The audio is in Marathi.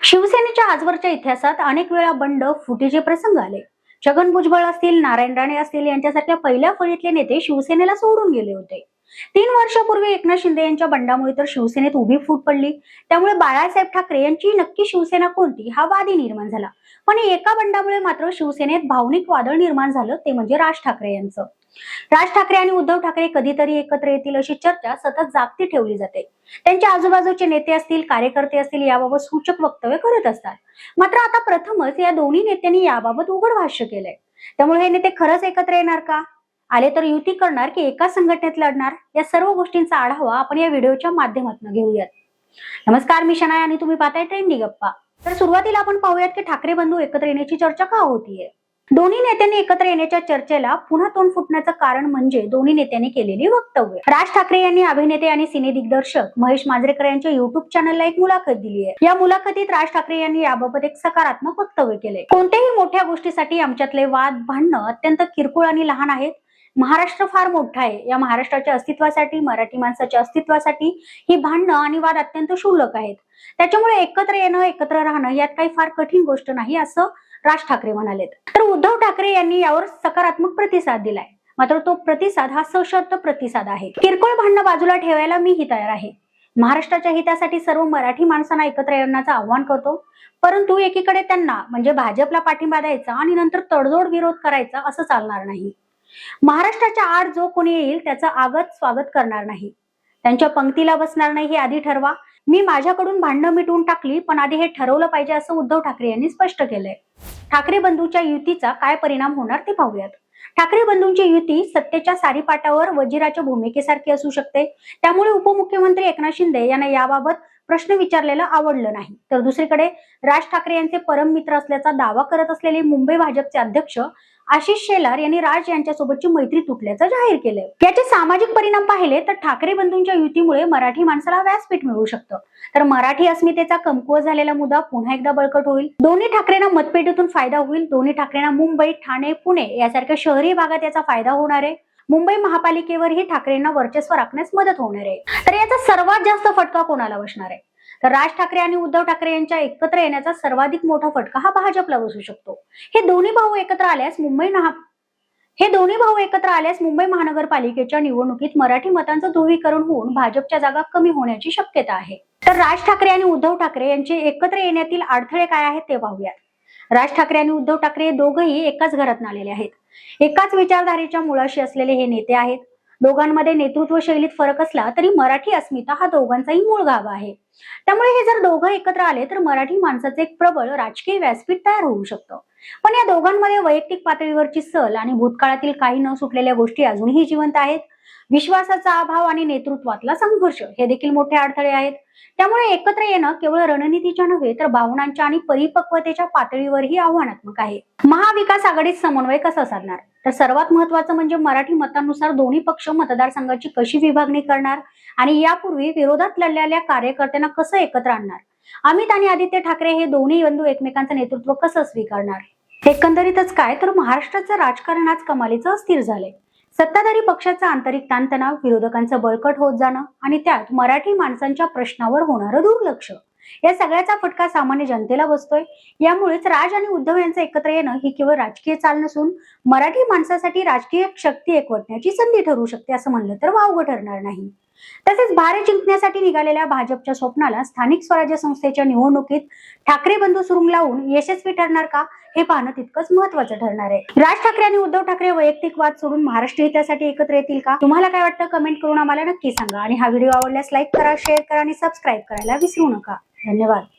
शिवसेनेच्या आजवरच्या इतिहासात अनेक वेळा बंड फुटीचे प्रसंग आले. छगन भुजबळ असतील नारायण राणे असतील यांच्यासारख्या पहिल्या फळीतले नेते शिवसेनेला सोडून गेले होते. तीन वर्षापूर्वी एकनाथ शिंदे यांच्या बंडामुळे तर शिवसेनेत उभी फूट पडली. त्यामुळे बाळासाहेब ठाकरे यांची नक्की शिवसेना कोणती हा वादी निर्माण झाला. पण एका बंडामुळे मात्र शिवसेनेत भावनिक वादळ निर्माण झालं ते म्हणजे राज ठाकरे यांचं. राज ठाकरे आणि उद्धव ठाकरे कधीतरी एकत्र येतील अशी चर्चा सतत जागती ठेवली जाते. त्यांच्या आजूबाजूचे नेते असतील कार्यकर्ते असतील याबाबत सूचक वक्तव्य करत असतात. मात्र आता प्रथमच या दोन्ही नेत्यांनी याबाबत उघड भाष्य केलंय. त्यामुळे हे नेते खरंच एकत्र येणार का? आले तर युती करणार की एका संघटनेत लढणार? या सर्व गोष्टींचा आढावा आपण या व्हिडिओच्या माध्यमातून घेऊयात. नमस्कार मी शनाय आणि तुम्ही पाहताय ट्रेंडी गप्पा. तर सुरुवातीला आपण पाहूयात की ठाकरे बंधू एकत्र येण्याची चर्चा का होतीये? दोन्ही नेत्यांनी एकत्र येण्याच्या चर्चेला पुन्हा तोंड फुटण्याचं कारण म्हणजे दोन्ही नेत्यांनी केलेली वक्तव्य. राज ठाकरे यांनी अभिनेते आणि सिने दिग्दर्शक महेश मांजरेकर यांच्या युट्यूब चॅनलला एक मुलाखत दिली आहे. या मुलाखतीत राज ठाकरे यांनी याबाबत एक सकारात्मक वक्तव्य केले कोणत्याही मोठ्या गोष्टीसाठी आमच्यातले वाद भांडणं अत्यंत किरकोळ आणि लहान आहेत. महाराष्ट्र फार मोठा आहे. या महाराष्ट्राच्या अस्तित्वासाठी मराठी माणसाच्या अस्तित्वासाठी ही भांडणं आणि वाद अत्यंत क्षुल्लक आहेत. त्याच्यामुळे एकत्र येणं एकत्र राहणं यात काही फार कठीण गोष्ट नाही असं राज ठाकरे म्हणालेत. तर उद्धव ठाकरे यांनी यावर सकारात्मक प्रतिसाद दिलाय. मात्र तो प्रतिसाद हा सशर्त प्रतिसाद आहे. किरकोळ भांडणं बाजूला ठेवायला मीही तयार आहे. महाराष्ट्राच्या हितासाठी सर्व मराठी माणसांना एकत्र येण्याचं आव्हान करतो. परंतु एकीकडे त्यांना म्हणजे भाजपला पाठिंबा द्यायचा आणि नंतर तडजोड विरोध करायचा असं चालणार नाही. महाराष्ट्राच्या आड जो कोणी येईल त्याचं आगत स्वागत करणार नाही. त्यांच्या पंक्तीला बसणार नाही हे आधी ठरवा. मी माझ्याकडून भांडणं मिटवून टाकली पण आधी हे ठरवलं पाहिजे असं उद्धव ठाकरे यांनी स्पष्ट केलंय. ठाकरे बंधूच्या युतीचा काय परिणाम होणार ते पाहूयात. ठाकरे बंधूंची युती सत्तेच्या सारीपाटावर वजिराच्या भूमिकेसारखी असू शकते. त्यामुळे उपमुख्यमंत्री एकनाथ शिंदे यांना याबाबत प्रश्न विचारलेला आवडलं नाही. तर दुसरीकडे राज ठाकरे यांचे परम मित्र असल्याचा दावा करत असलेले मुंबई भाजपचे अध्यक्ष आशिष शेलार यांनी राज यांच्यासोबतची मैत्री तुटल्याचं जाहीर केलंय. याचे सामाजिक परिणाम पाहिले तर ठाकरे बंधूंच्या युतीमुळे मराठी माणसाला व्यासपीठ मिळू शकतं. तर मराठी अस्मितेचा कमकुवत झालेला मुद्दा पुन्हा एकदा बळकट होईल. दोन्ही ठाकरेंना मतपेटीतून फायदा होईल. दोन्ही ठाकरेंना मुंबई ठाणे पुणे यासारख्या शहरी भागात याचा फायदा होणार आहे. मुंबई महापालिकेवरही ठाकरेंना वर्चस्व राखण्यास मदत होणार आहे. तर याचा सर्वात जास्त फटका कोणाला बसणार आहे? तर राज ठाकरे आणि उद्धव ठाकरे यांच्या एकत्र येण्याचा सर्वाधिक मोठा फटका हा भाजपला बसू शकतो. हे दोन्ही भाऊ एकत्र आल्यास मुंबई महा हे दोन्ही भाऊ एकत्र आल्यास मुंबई महानगरपालिकेच्या निवडणुकीत मराठी मतांचं ध्रुवीकरण होऊन भाजपच्या जागा कमी होण्याची शक्यता आहे. तर राज ठाकरे आणि उद्धव ठाकरे यांचे एकत्र येण्यातील अडथळे काय आहेत ते पाहूयात. राज ठाकरे आणि उद्धव ठाकरे हे दोघंही एकाच घरात आलेले आहेत. एकाच विचारधारेच्या मुळाशी असलेले हे नेते आहेत. दोघांमध्ये नेतृत्व शैलीत फरक असला तरी मराठी अस्मिता हा दोघांचाही मूळ गाभा आहे. त्यामुळे हे जर दोघं एकत्र आले तर मराठी माणसाचे एक प्रबळ राजकीय व्यासपीठ तयार होऊ शकतं. पण या दोघांमध्ये वैयक्तिक पातळीवरची सल आणि भूतकाळातील काही न सुटलेल्या गोष्टी अजूनही जिवंत आहेत? विश्वासाचा अभाव आणि नेतृत्वातला संघर्ष हे देखील मोठे अडथळे आहेत. त्यामुळे एकत्र येणं केवळ रणनीतीच्या नव्हे तर भावनांच्या आणि परिपक्वतेच्या पातळीवरही आव्हानात्मक आहे. महाविकास आघाडीत समन्वय कसा साधणार? तर सर्वात महत्वाचं म्हणजे मराठी मतानुसार दोन्ही पक्ष मतदारसंघाची कशी विभागणी करणार आणि यापूर्वी विरोधात लढलेल्या कार्यकर्त्यांना कसं एकत्र आणणार? अमित आणि आदित्य ठाकरे हे दोन्ही बंधू एकमेकांचं नेतृत्व कसं स्वीकारणार? एकंदरीतच काय? तर महाराष्ट्राचं राजकारण आज कमालीचं अस्थिर झालंय. सत्ताधारी पक्षाचा आंतरिक ताणतणाव विरोधकांचं बळकट होत जाणं आणि त्यात मराठी माणसांच्या प्रश्नावर होणारं दुर्लक्ष. या सगळ्याचा फटका सामान्य जनतेला बसतोय. यामुळेच राज आणि उद्धव यांचं एकत्र येणं ही केवळ राजकीय चाल नसून मराठी माणसासाठी राजकीय शक्ती एकवटण्याची संधी ठरू शकते असं म्हणलं तर वावगं ठरणार नाही. तसेच भारत जिंकण्यासाठी निघालेल्या भाजपच्या स्वप्नाला स्थानिक स्वराज्य संस्थेच्या निवडणुकीत ठाकरे बंधू सुरुंग लावून यशस्वी ठरणार का? हे पाहणं तितकंच महत्वाचं ठरणार आहे. राज ठाकरे आणि उद्धव ठाकरे वैयक्तिक वाद सोडून महाराष्ट्र हितासाठी एकत्र येतील का? तुम्हाला काय वाटतं? कमेंट करून आम्हाला नक्की सांगा. आणि हा व्हिडिओ आवडल्यास लाईक करा शेअर करा आणि सबस्क्राईब करायला विसरू नका. धन्यवाद.